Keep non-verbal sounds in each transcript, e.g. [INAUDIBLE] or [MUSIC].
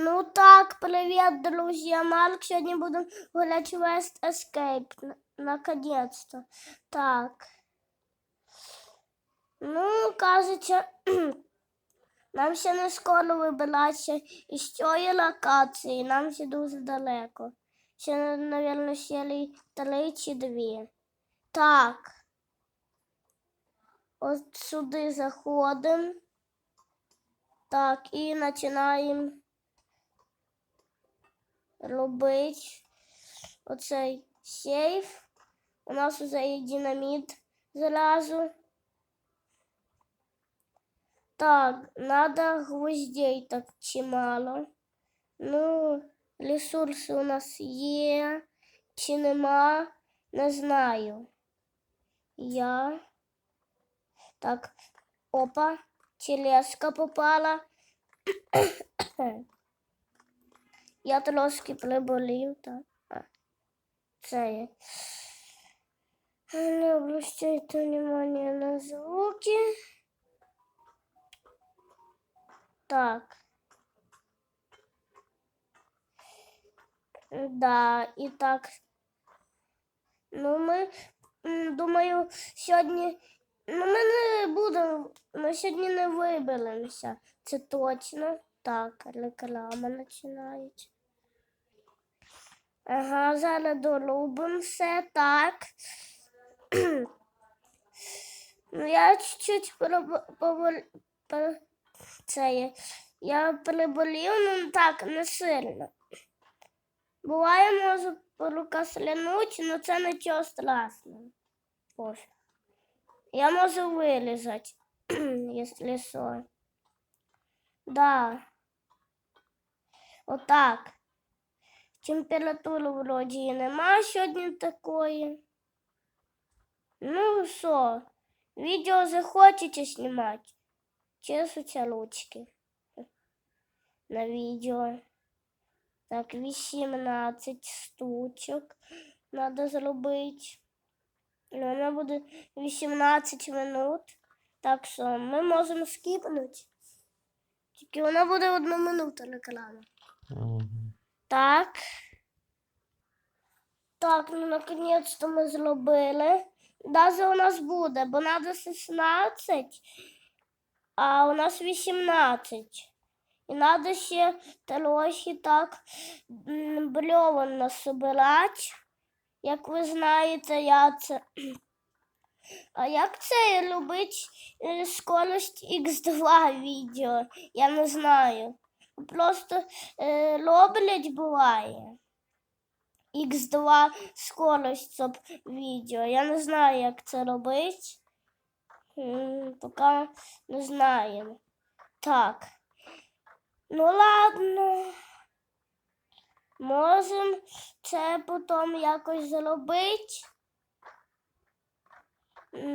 Ну так, привіт, друзі. Марк. Сьогодні будемо гуляти West Escape. Наконец-то. Так. Ну, кажеться, [CLEARS THROAT] нам ще не скоро вибиратися із цієї локації. Нам ще дуже далеко. Ще, мабуть, ще три чи дві. Так. От сюди заходимо. Так, і починаємо робити оцей сейф. У нас вже є динаміт зразу. Так, надо гвоздей так чимало. Ну, ресурси у нас є, чи нема, не знаю. Я. Так, опа, телеска попала. [COUGHS] Я трошки приболів, так. Це є. Не обращайте внимание на звуки. Так. Да, і так. Ну, ми, думаю, сьогодні. Ну, ми не будемо. Ми сьогодні не виберемося. Це точно. Так, реклама починається. Ага, зараз доробимо так. [CLEARS THROAT] ну, я чуть-чуть це. Я переболів, ну так, не сильно. Буває, можу рука слянуть, але це нічого страшного. Я можу вилізати, [CLEARS THROAT] якщо що. Да. Отак. Температури вроді і нема сьогодні такої. Ну що, відео захочете знімати? Чесуться ручки на відео. Так, 18 штучок надо зробити. Воно буде 18 минут. Так що ми можемо скіпнути. Тільки вона буде одну минуту реклама. Так. Так, ну наконец-то ми зробили. Даже у нас буде, бо треба 16, а у нас 18. І треба ще трохи так м, брьовен насобирати. Як ви знаєте, я це. А як це любить е, скорость X2 відео? Я не знаю. Просто е, роблять буває. X2 скорость щоб відео. Я не знаю, як це робити. Поки не знаю. Так. Ну ладно. Можемо це потім якось зробити.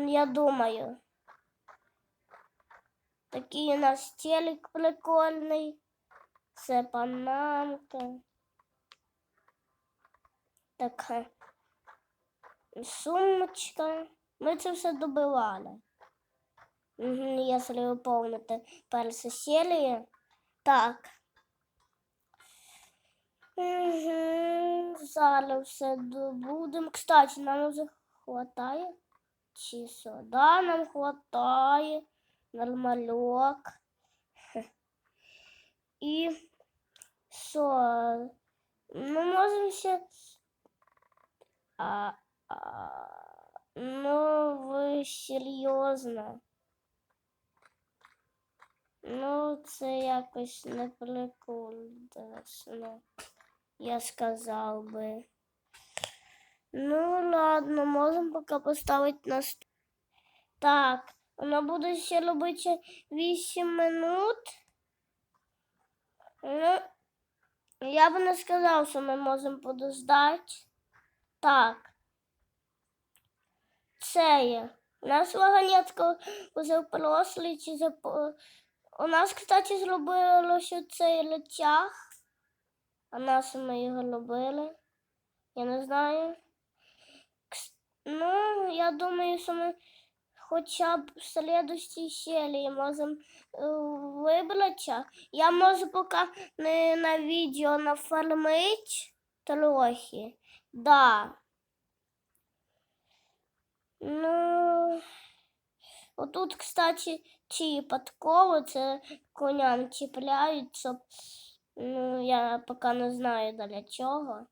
Я думаю. Такий у нас телек прикольний. Це панамка. Така сумочка. Ми це все добивали. Угу, якщо ви помните першу серію. Так. Угу, зараз все добудемо. Кстати, нам вже хватає. Чи що? Да, нам хватає. Нормальок. [LAUGHS] І що? Ну, можемо ще. А, а, ну, ви серйозно. Ну, це якось не прикольно. Я сказав би. Ну, ладно, можемо поки поставити на ст- Так, воно буде ще робити 8 минут. Ну, я б не сказав, що ми можемо подождати. Так. Це є. У нас вагонетка вже в прошлій чи за... У нас, кстати, зробилося цей речах. А нас ми його робили. Я не знаю. Ну, я думаю, що ми хоча б в следующій серії можемо е, вибратися. Я можу поки не на відео нафармить трохи. Да. Ну, отут, кстати, ці подкови, це коням чіпляють, ну, я поки не знаю для чого.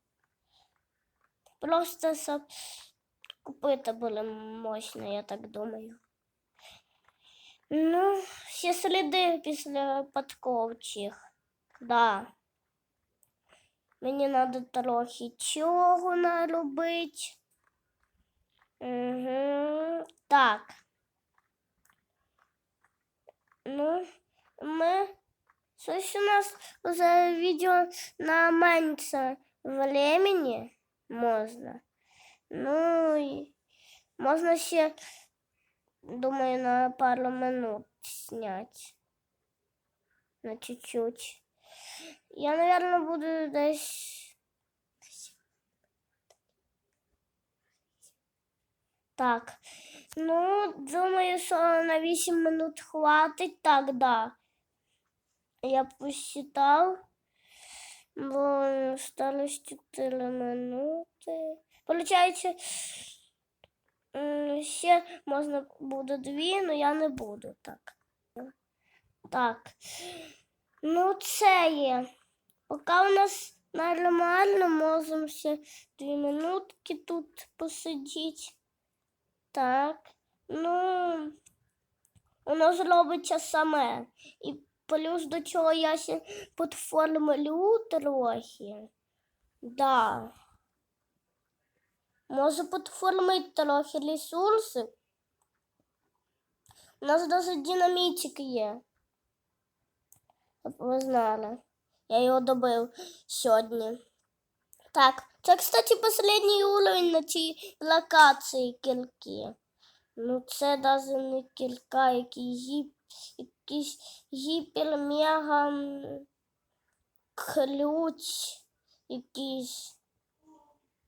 Просто щоб купити були мощні, я так думаю. Ну, ще сліди після подковчих. Да. Мені треба трохи чого наробити. Угу. Так. Ну, ми. Щось у нас вже відео на менше времени можна. Ну, і можна ще, думаю, на пару минут снять. На чуть-чуть. Я, наверное, буду десь. Так. Ну, думаю, що на 8 минут хватить. Так, да. Я посчитал. Бо осталось 4 минути. Получається, ще можна буде дві, але я не буду так. Так. Ну, це є. Поки у нас нормально, можемо ще дві минутки тут посидіти. Так. Ну, воно зробиться саме. І плюс до чого я ще підформлю трохи. Да. Можу підформити трохи ресурси. У нас навіть динамітик є. Щоб ви знали. Я його добив сьогодні. Так, це, кстати, останній уровень на цій локації кільки. Ну, це навіть не кілька, який гіп, якийсь гіпер-мега ключ, якийсь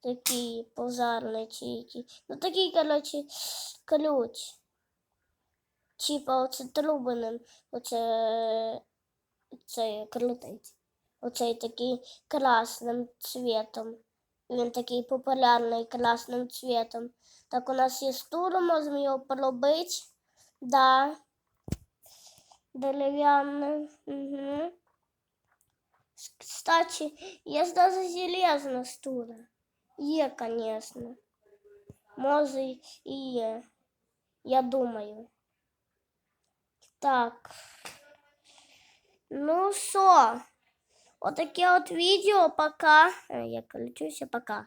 такий пожарний чи який. Ну такий, коротше, ключ. Типа оце трубиним, оце, це крутить. Оцей такий красним цветом. Він такий популярний красним цветом. Так, у нас є стул, можемо його поробити. Да. Дерев'яне. Угу. Кстати, є даже железна стула. Є, конечно. Може і є. Я думаю. Так. Ну що? Отаке от відео. Пока. Е, Я включуся, пока.